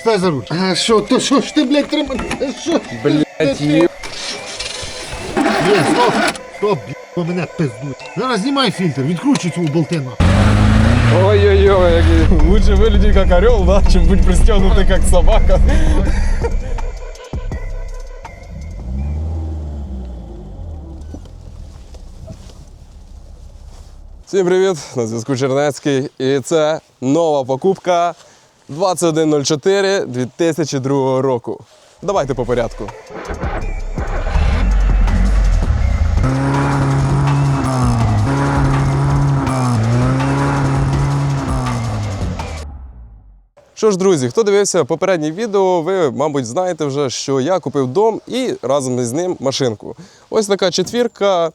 Стай за руль. А що, то що ж ти, блядь, тримай? Що? Блять, є. Є, стоп, стоп, блядь, бо мене пиздуть. Зараз знімай фільтр, відкручуй цю болтину. Ой-ой-ой, який. лучше вилетіть як орел, да, чим бути пристегнутий як собака. Всім привіт! На зв'язку Чернецький. І це нова покупка 2104 2002 року. Давайте по порядку. Що ж, друзі, хто дивився попереднє відео, ви, мабуть, знаєте вже, що я купив дом і разом із ним машинку. Ось така четвірка,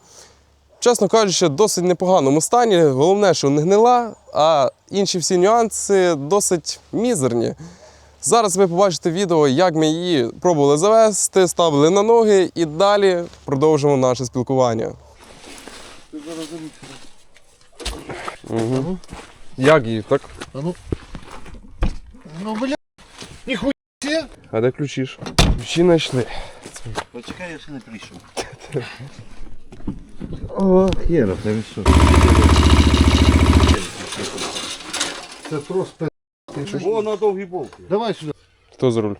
чесно кажучи, досить непоганому стані. Головне, що не гнила, а інші всі нюанси досить мізерні. Зараз ви побачите відео, як ми її пробували завести, ставили на ноги і далі продовжимо наше спілкування. Угу. Як її, так? А ну. Ну, блядь, ніхуя. А де ключі ж? Ключі знайшли. Почекай, я ще не прийшов. О, Єра, та ви що? Це трос пи... О, на довгій болті. Давай сюди. Хто за руль?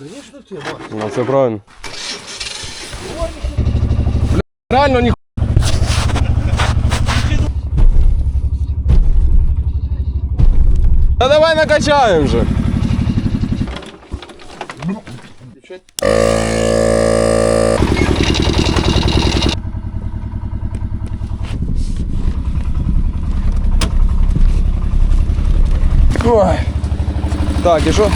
Звісно, ти, Макс. Ну, це правильно. Бля, реально ні. Та давай накачаємо вже. Ой. Так, і що?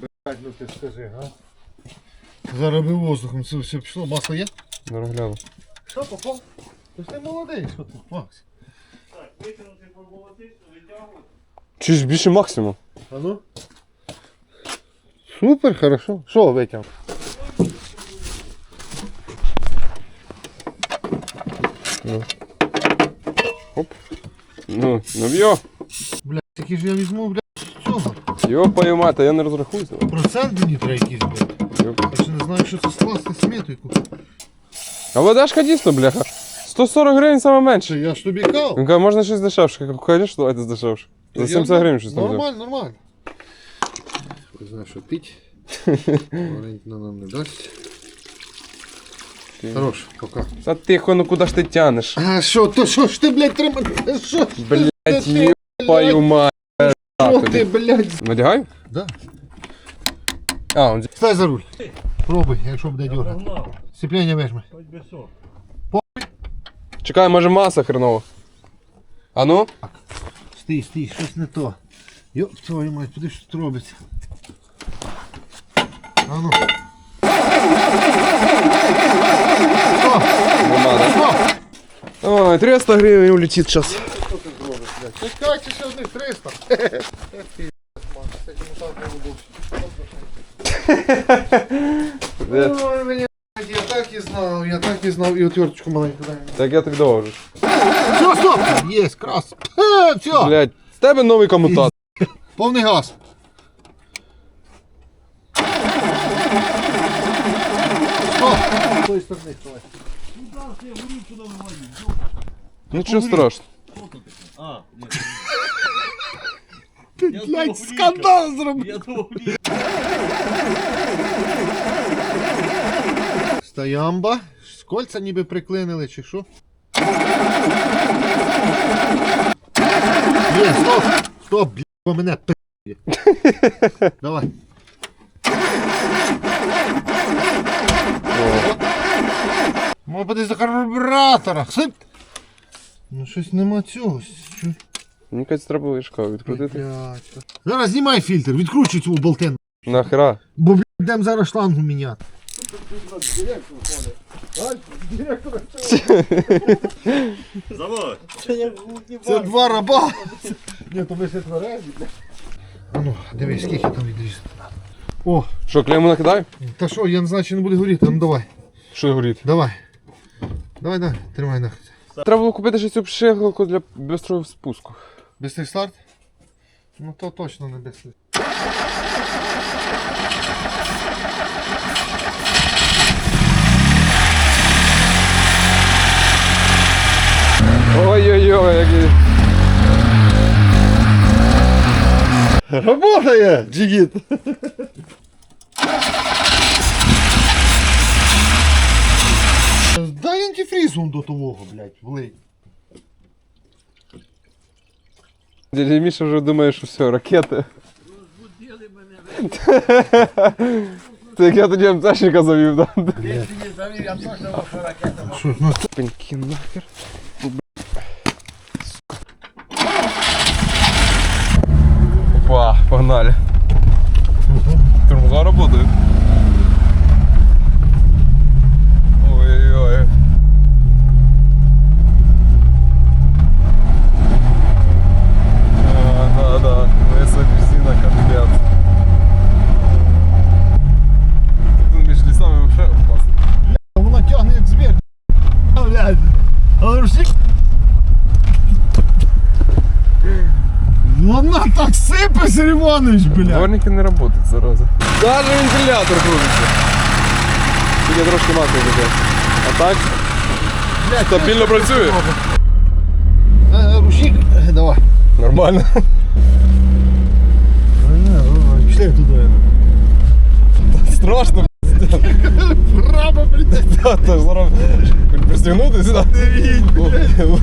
Блядь, ну ти скажи, а? Зараз би воздухом це все пішло. Масло є? Зараз гляну. Що, попав? Ти ж ти молодий, що ти, Макс? Чи ж більше максимум? А ну? Супер, хорошо. Що витягнув? Ну, ну ну б'йо. Блядь, який ж я візьму, блядь, цього. Йопаю мати, я не розрахуюся. Процент мені треба якийсь, блядь. Йоп. Я ще не знаю, що це скласти смету яку. А водашка дійсно, бляха. 140 гривень саме менше. Я ж тобі кав. Він каже, можна щось дешевше. Я кажу, Конечно, давайте дешевше. За 70 гривень щось там взяв. Нормально, нормально. Не знаю, що пить. Валентина нам не дасть. Хорош, пока. Та тихо, ну куди ж ти тянеш? А що, то що ж ти, блядь, тримай? Що? Блять, йопаю мать. Що ти, блядь? Надягай? Да. А, он... Стай за руль. Пробуй, якщо буде дергати. Сцеплення вижми. Чекай, може маса хренова. А ну? Стій, стій, щось не то. Йоп, твою мать, куди ж тут робиться? А ну. Ой, 300 гривень ще одних 300. Ой, блядь, я так і знав, я так і знав, і отверточку маленьку дай. мені. Так я так довожу. Все, стоп! Є, крас. Е, Все, Блять, в тебе новий комутатор. повний газ. Стоп! З тої сторони, давай. Нічого страшного. Блядь, скандал зробив. Я думав, ні. Стоямба. З кольця ніби приклинили, чи що? Є, стоп! Стоп, блядь, бо мене пи***є. Давай. Може подивись до карбюратора. Ну щось нема цього. Що? Мені кажуть, треба вишка відкрутити. Блядь. Зараз знімай фільтр, відкручуй цю болтину. Нахера? Бо блядь, йдемо зараз шлангу міняти. Завод. Це два раба. Ні, то ми ще тверезі. А ну, дивись, скільки там відрізати. О, Що, клейму накидай? та що, я не знаю, чи не буде горіти. Ну давай, Що горить? давай. Давай, давай, тримай нахуй. Треба було купити ще цю пшикалку для бистрого спуску. Бистрий старт? Ну то точно не бистрий. Ой-ой-ой, який. Работає, джигіт! Дай антифрізом до того, блядь, влий. Дядя Міша вже думає, що все, ракети. Це як я тоді МЦшника завів, да? Що, ну Пеньки нахер. так сипе, Іванович, блядь. Дворники не работают, зараза. Даже вентилятор крутится. Тільки трошки масло буде. А так? Стабільно працює. Е, Рушник, Е, давай. Нормально. Пішли туди. Страшно. Право, блядь. Та, та ж зараз да?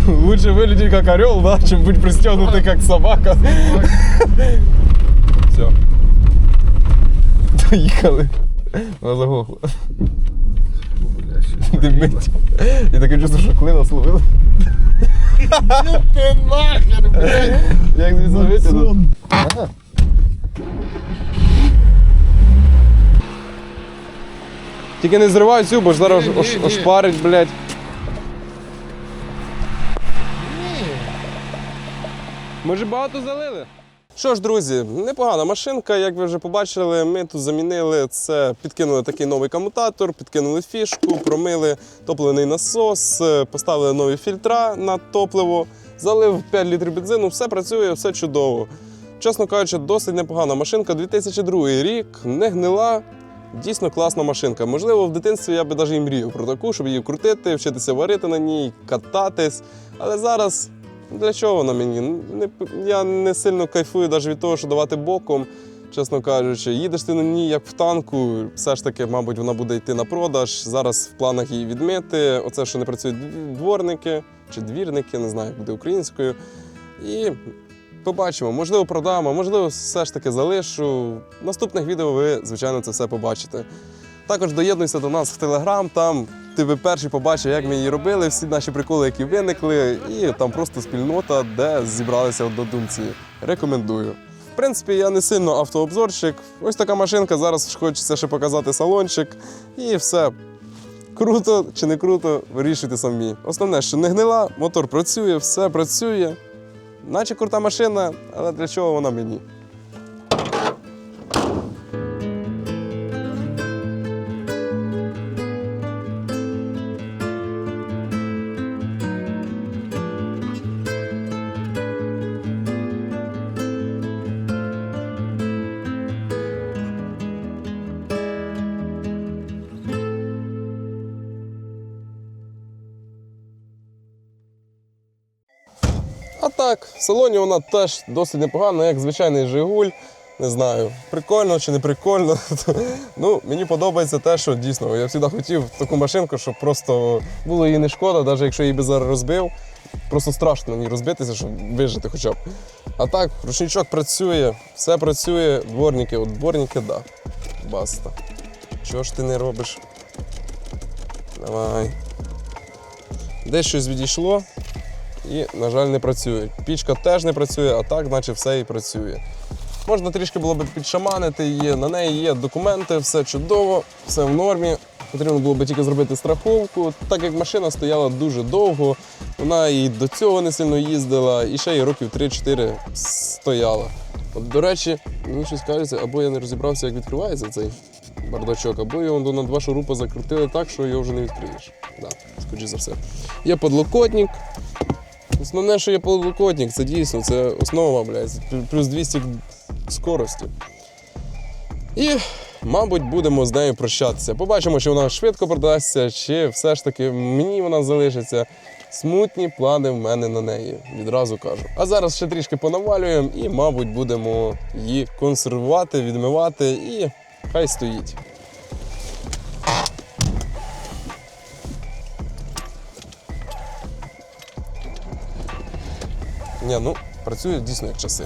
Лучше вилететь як орел, да, чем быть пристегнутый как собака. Все. Доїхали. Вона заглохла. Димить. І таке чувство, що клина словили. Ти нахер, блядь. Як звідси витягнути? Сон. Тільки не зривай цю, бо ж зараз Ні, ні, ош- ні. ошпарить, блядь. Може багато залили? Що ж, друзі, непогана машинка, як ви вже побачили, ми тут замінили це, підкинули такий новий комутатор, підкинули фішку, промили топливний насос, е, поставили нові фільтра на топливо, залив 5 літрів бензину, все працює, все чудово. Чесно кажучи, досить непогана машинка. 2002 рік, не гнила. Дійсно класна машинка. Можливо, в дитинстві я би навіть і мріяв про таку, щоб її крутити, вчитися варити на ній, кататись. Але зараз для чого вона мені? Не, я не сильно кайфую навіть від того, що давати боком, чесно кажучи. Їдеш ти на ній як в танку, все ж таки, мабуть, вона буде йти на продаж. Зараз в планах її відмити. Оце, що не працюють дворники чи двірники, не знаю, як буде українською. І побачимо, можливо, продам, можливо, все ж таки залишу. В наступних відео ви, звичайно, це все побачите. Також доєднуйся до нас в Телеграм, там ти би перший побачив, як ми її робили, всі наші приколи, які виникли, і там просто спільнота, де зібралися однодумці. Рекомендую. В принципі, я не сильно автообзорщик. Ось така машинка. Зараз хочеться ще показати салончик. І все. Круто чи не круто, вирішуйте самі. Основне, що не гнила, мотор працює, все працює. Наче крута машина, але для чого вона мені? Так, в салоні вона теж досить непогана, як звичайний Жигуль. Не знаю, прикольно чи не прикольно. ну, мені подобається те, що дійсно я завжди хотів таку машинку, щоб просто було їй не шкода, навіть якщо її би зараз розбив. Просто страшно ній розбитися, щоб вижити хоча б. А так, ручничок працює, все працює, дворники, от дворники, да. Баста. Чого ж ти не робиш? Давай. Десь щось відійшло і, на жаль, не працює. Пічка теж не працює, а так, наче все і працює. Можна трішки було б підшаманити її, на неї є документи, все чудово, все в нормі. Потрібно було б тільки зробити страховку. Так як машина стояла дуже довго, вона і до цього не сильно їздила, і ще й років 3-4 стояла. От, до речі, мені щось кажеться, або я не розібрався, як відкривається цей бардачок, або його на два шурупи закрутили так, що його вже не відкриєш. Да, скоріше за все. Є подлокотник, Основне, що є подлокотник, це дійсно, це основа, блядь, плюс 200 скорості. І, мабуть, будемо з нею прощатися. Побачимо, чи вона швидко продасться, чи все ж таки мені вона залишиться. Смутні плани в мене на неї, відразу кажу. А зараз ще трішки понавалюємо і, мабуть, будемо її консервувати, відмивати і хай стоїть. Ні, ну, працює дійсно як часи.